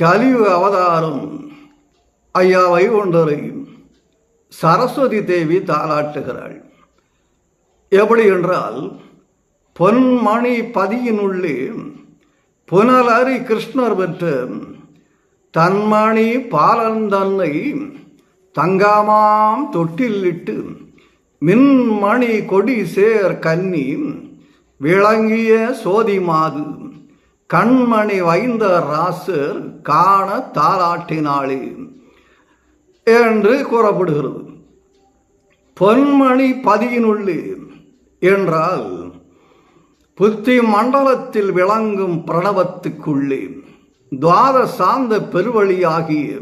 கலியுக அவதாரம் ஐயா வைகுண்டரை சரஸ்வதி தேவி தாளாட்டுகிறாள். எப்படி என்றால் பொன்மணி பதியினுள்ளே புனலறி கிருஷ்ணர் பெற்ற தன்மணி பாலன் தன்னை தங்காமாம் தொட்டிலிட்டு மின்மணி கொடி சேர் கன்னி விளங்கிய சோதி மாது கண்மணி வைந்த ராசர் காண தாளாட்டினாளே என்று கூறப்படுகிறது. பொன்மணி பதியினுள்ளே என்றால் புத்தி மண்டலத்தில் விளங்கும் பிரணவத்துக்குள்ளே துவாத சார்ந்த பெருவழியாகிய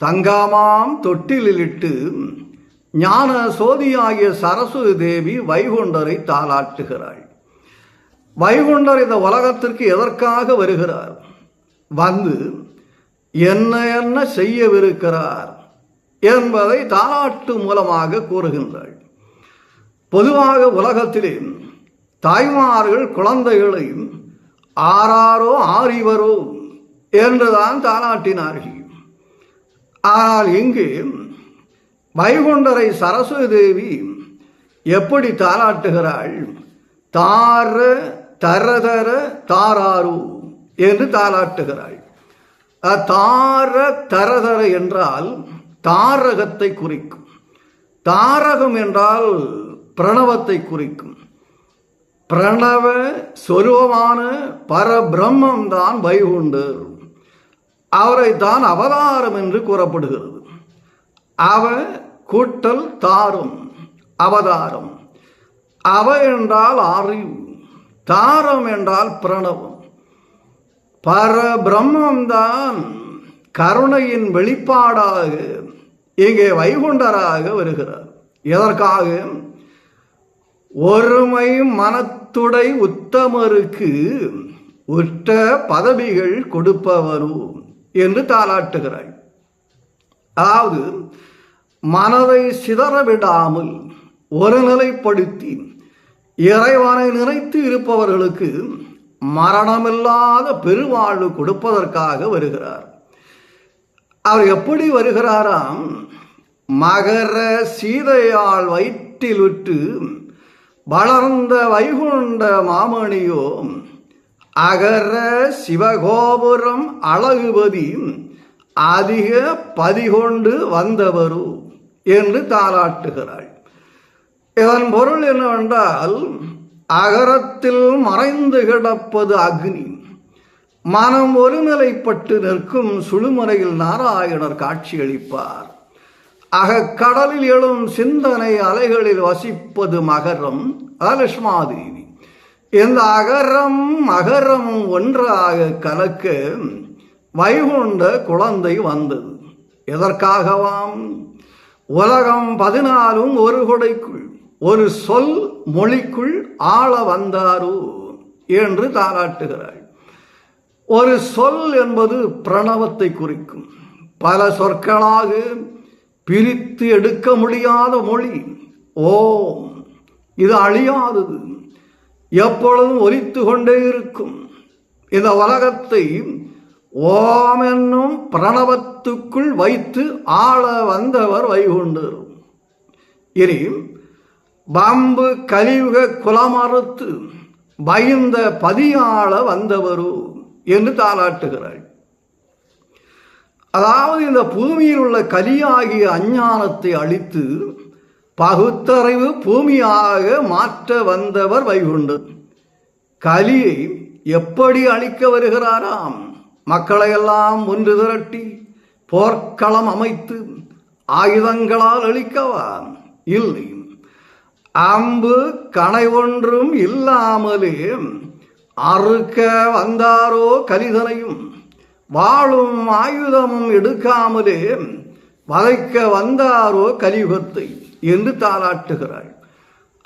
தங்காமாம் தொட்டிலிட்டு ஞான சோதியாகிய சரஸ்வதி தேவி வைகுண்டரை தாளாட்டுகிறாள். வைகுண்டர் இந்த உலகத்திற்கு எதற்காக வருகிறார்? வந்து என்ன என்ன செய்யவிருக்கிறார் என்பதை தாலாட்டு மூலமாக கூறுகின்றாள். பொதுவாக உலகத்திலே தாய்மார்கள் குழந்தைகளை ஆறாரோ ஆறிவரோ என்றுதான் தாலாட்டினார்கள் ஆனால் இங்கு வைகுண்டரை சரஸ்வதி தேவி எப்படி தாலாட்டுகிறாள் தார தரதர தாராரு என்று தாராட்டுகிறாள் தார தரதர என்றால் தாரகத்தை குறிக்கும். தாரகம் என்றால் பிரணவத்தை குறிக்கும். பிரணவ சொருவமான பரபிரம்மம் தான் வைகுண்டர் அவரை தான் அவதாரம் என்று கூறப்படுகிறது. அவ கூட்டல் தாரும் அவதாரம். அவ என்றால் அறிவு தாரம் என்றால் பிரணவம். பரபிரம்மம்தான் கருணையின் வெளிப்பாடாக இங்கே வைகுண்டராக வருகிறார். எதற்காக? ஒருமை மனத்துடை உத்தமருக்கு உற்ற பதவிகள் கொடுப்பவரும் என்று தாளாட்டுகிறாய். அதாவது மனதை சிதறவிடாமல் ஒருநிலைப்படுத்தி இறைவனை நினைத்து இருப்பவர்களுக்கு மரணமில்லாத பெருவாழ்வு கொடுப்பதற்காக வருகிறார். அவர் எப்படி வருகிறாராம்? மகர சீதையால் விட்டு வளர்ந்த வைகுண்ட மாமணியோ அகர சிவகோபுரம் அழகுபதி அதிக பதிகொண்டு வந்தவரு என்று தாளாட்டுகிறாள். இதன் பொருள் என்னவென்றால் அகரத்தில் மறைந்து கிடப்பது அக்னி. மனம் ஒருநிலைப்பட்டு நிற்கும் சுழுமறையில் நாராயணர் காட்சியளிப்பார். அகக்கடலில் எழும் சிந்தனை அலைகளில் வசிப்பது மகரம் லட்சுமாதேவி இந்த அகரம் மகரம் ஒன்றாக கலக்க வைகுண்ட குழந்தை வந்தது. எதற்காகவாம்? உலகம் பதினாலும் ஒரு கொடைக்குள். ஒரு சொல் மொழிக்குள் ஆள வந்தாரோ என்று தாராட்டுகிறாள் ஒரு சொல் என்பது பிரணவத்தை குறிக்கும். பல சொற்களாக பிரித்து எடுக்க முடியாத மொழி. ஓம். இது அழியாதது. எப்பொழுதும் ஒலித்து கொண்டே இருக்கும். இந்த உலகத்தை ஓம் என்னும் பிரணவத்துக்குள் வைத்து ஆள வந்தவர் வைகுண்டர். இனி பம்பு கலியுக குலமறுத்து பயந்த பதியாள வந்தவரு என்று தாளாட்டுகிறாள். அதாவது இந்த பூமியில் உள்ள கலியாகிய அஞ்ஞானத்தை அழித்து பகுத்தறிவு பூமியாக மாற்ற வந்தவர் வைகுண்டு கலியை எப்படி அழிக்க வருகிறாராம்? மக்களையெல்லாம் ஒன்று திரட்டி போர்க்களம் அமைத்து ஆயுதங்களால் அழிக்கவா? இல்லை. அம்பு கணை ஒன்றும் இல்லாமலே அறுக்க வந்தாரோ கலிதனையும் வாழும் ஆயுதமும் எடுக்காமலே வதைக்க வந்தாரோ கலியுகத்தை என்று தாளாட்டுகிறாள்.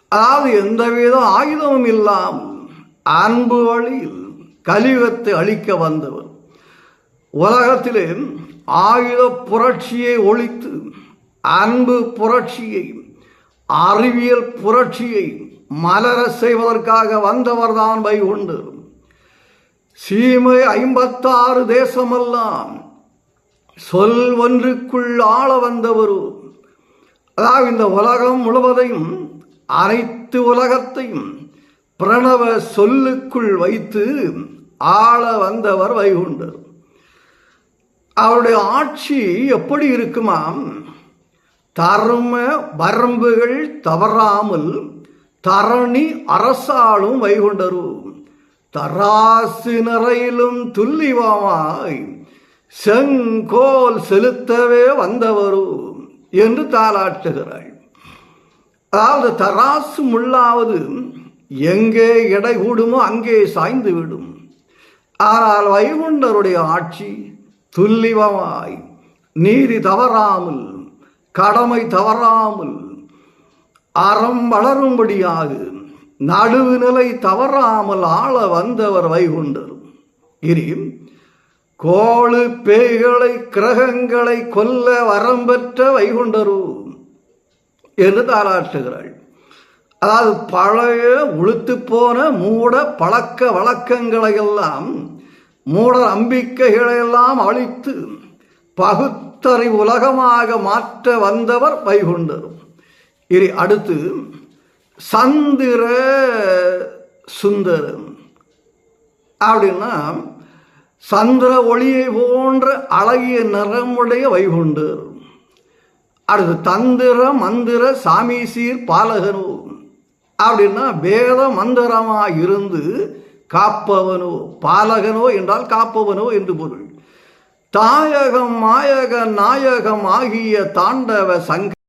அதாவது எந்தவித ஆயுதமும் இல்லாமல் அன்பு வழியில் கலியுகத்தை அழிக்க வந்தவர் உலகத்திலே ஆயுத புரட்சியை ஒழித்து அன்பு புரட்சியை அறிவியல் புரட்சியை மலர செய்வதற்காக வந்தவர்தான் வைகுண்டு சீமை ஐம்பத்தாறு தேசமெல்லாம் சொல் ஒன்றுக்குள் ஆள வந்தவரு. அதாவது இந்த உலகம் முழுவதையும் அனைத்து உலகத்தையும் பிரணவ சொல்லுக்குள் வைத்து ஆள வந்தவர் வைகுண்டர் அவருடைய ஆட்சி எப்படி இருக்குமாம்? தர்ம வரம்புகள் தவறாமல் தரணி அரசாளும் வைகொண்டரும். தராசு நிறையிலும் துல்லிவமாய் செங்கோல் செலுத்தவே வந்தவரும் என்று தாளாட்டுகிறாள் அதாவது தராசு முள்ளாவது எங்கே எடை கூடுமோ அங்கே சாய்ந்து விடும். ஆனால் வைகுண்டருடைய ஆட்சி துல்லிவமாய் நீதி தவறாமல் கடமை தவறாமல் அறம் வளரும்படியாக நடுவுநிலை தவறாமல் ஆள வந்தவர் வைகுண்டர். இனி கோழு பேய்களை கிரகங்களை கொல்ல வரம்பெற்ற வைகுண்டரு என்று தாராட்டுகிறாள் அதாவது பழைய உளுத்து போன மூட பழக்க வழக்கங்களை எல்லாம் மூட நம்பிக்கைகளை எல்லாம் அழித்து பகுத்தறி உலகமாக மாற்ற வந்தவர் வைகுண்டர் இனி அடுத்து சந்திர சுந்தரம். அப்படின்னா சந்திர ஒளியை போன்ற அழகிய நிறமுடைய வைகுண்டர் அடுத்து தந்திர மந்திர சாமீசீர் பாலகனோ அப்படின்னா வேத மந்திரமாக இருந்து காப்பவனோ பாலகனோ என்றால் காப்பவனோ என்று பொருள். தாயகம் மாயக நாயகம் ஆகிய தாண்டவ சங்க